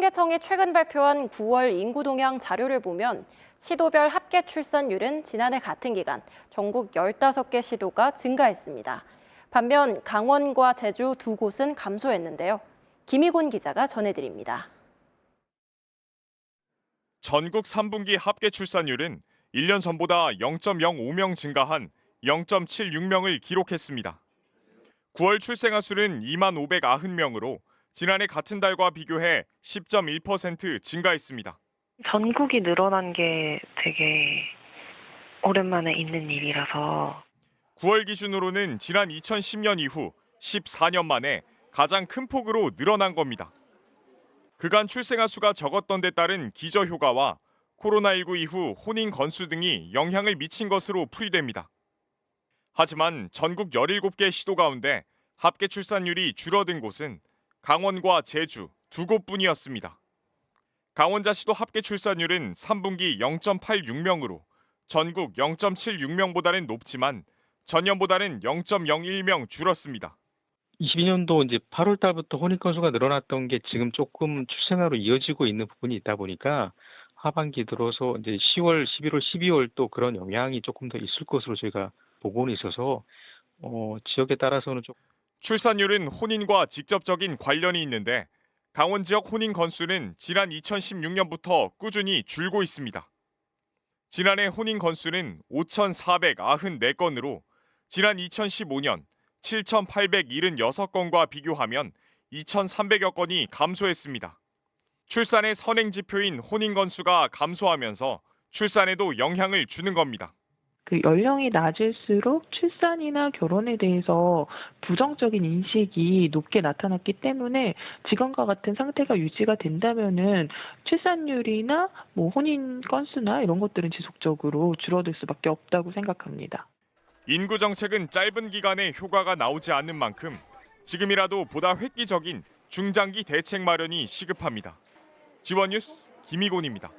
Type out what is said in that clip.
통계청이 최근 발표한 9월 인구 동향 자료를 보면 시도별 합계 출산율은 지난해 같은 기간 전국 15개 시도가 증가했습니다. 반면 강원과 제주 두 곳은 감소했는데요. 김희곤 기자가 전해드립니다. 전국 3분기 합계 출산율은 1년 전보다 0.05명 증가한 0.76명을 기록했습니다. 9월 출생아 수는 2만 590명으로 지난해 같은 달과 비교해 10.1% 증가했습니다. 전국이 늘어난 게 되게 오랜만에 있는 일이라서 9월 기준으로는 지난 2010년 이후 14년 만에 가장 큰 폭으로 늘어난 겁니다. 그간 출생아 수가 적었던 데 따른 기저 효과와 코로나19 이후 혼인 건수 등이 영향을 미친 것으로 풀이됩니다. 하지만 전국 17개 시도 가운데 합계 출산율이 줄어든 곳은 강원과 제주 두 곳뿐이었습니다. 강원자시도 합계 출산율은 3분기 0.86명으로 전국 0.76명보다는 높지만 전년보다는 0.01명 줄었습니다. 22년도 이제 8월 달부터 혼인 건수가 늘어났던 게 지금 조금 출생아로 이어지고 있는 부분이 있다 보니까 하반기 들어서 이제 10월, 11월, 12월 또 그런 영향이 조금 더 있을 것으로 저희가 보고는 있어서 어, 지역에 따라서는 좀 출산율은 혼인과 직접적인 관련이 있는데 강원 지역 혼인 건수는 지난 2016년부터 꾸준히 줄고 있습니다. 지난해 혼인 건수는 5,494건으로 지난 2015년 7,876건과 비교하면 2,300여 건이 감소했습니다. 출산의 선행 지표인 혼인 건수가 감소하면서 출산에도 영향을 주는 겁니다. 그 연령이 낮을수록 출산이나 결혼에 대해서 부정적인 인식이 높게 나타났기 때문에 지금과 같은 상태가 유지가 된다면은 출산율이나 뭐 혼인 건수나 이런 것들은 지속적으로 줄어들 수밖에 없다고 생각합니다. 인구 정책은 짧은 기간에 효과가 나오지 않는 만큼 지금이라도 보다 획기적인 중장기 대책 마련이 시급합니다. 지원 뉴스 김희곤입니다.